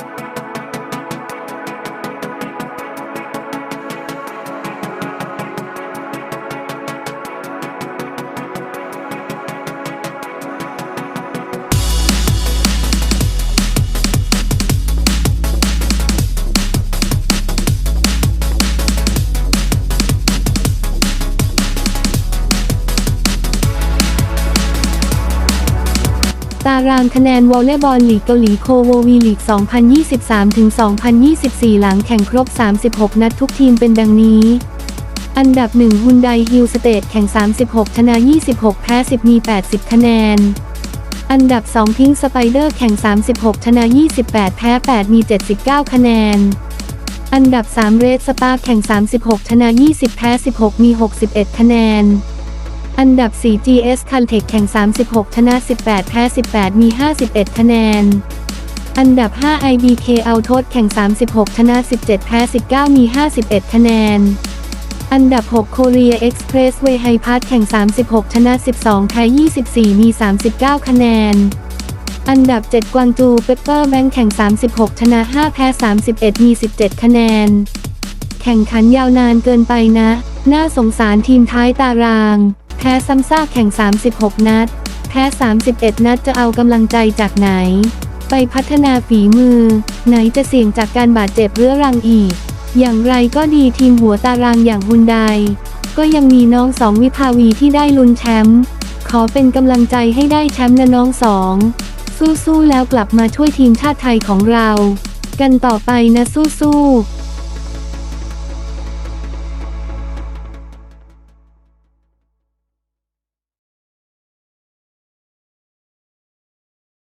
you ตารางคะแนนวอลเลย์บอลลีกเกาหลีโคววีลีก 2023-2024 หลังแข่งครบ 36 นัดทุกทีมเป็นดังนี้ อันดับ 1 ฮุนไดฮิลสเตทแข่ง 36 ชนะ 26 แพ้ 10 มี 80 คะแนน อันดับ 2 พิงสไปเดอร์แข่ง 36 ชนะ 28 แพ้ 8 มี 79 คะแนน อันดับ 3 เรดสปาร์แข่ง 36 ชนะ 20 แพ้ 16 มี 61 คะแนน อันดับ 4 GS c a l t e c แข่ง 36 ชนะ 18 แพ้ 18 มี 51 คะแนน อันดับ 5 IBK เอาโทษแข่ง 36 ชนะ 17 แพ้ 19 มี 51 คะแนน อันดับ 6 Korea Express Way h i p a s แข่ง 36 ชนะ 12 แพ้ 24 มี 39 คะแนน อันดับ 7 กวางจูเปเปอร์แบงแข่ง 36 ชนะ 5 แพ้ 31 มี 17 คะแนน แข่งขันยาวนานเกินไปนะ น่าสงสารทีมท้ายตาราง พ้ซ้ำซากแข่ง 36 นัด แพ้ 31 นัดจะเอากำลังใจจากไหน ไปพัฒนาฝีมือ ไหนจะเสี่ยงจากการบาดเจ็บเรื้อรังอีก อย่างไรก็ดีทีมหัวตารางอย่างฮุนไดก็ยังมีน้องสองวิภาวีที่ได้ลุ้นแชมป์ขอเป็นกำลังใจให้ได้แชมป์นะน้องสองสู้ๆแล้วกลับมาช่วยทีมชาติไทยของเรา กันต่อไปนะสู้ๆ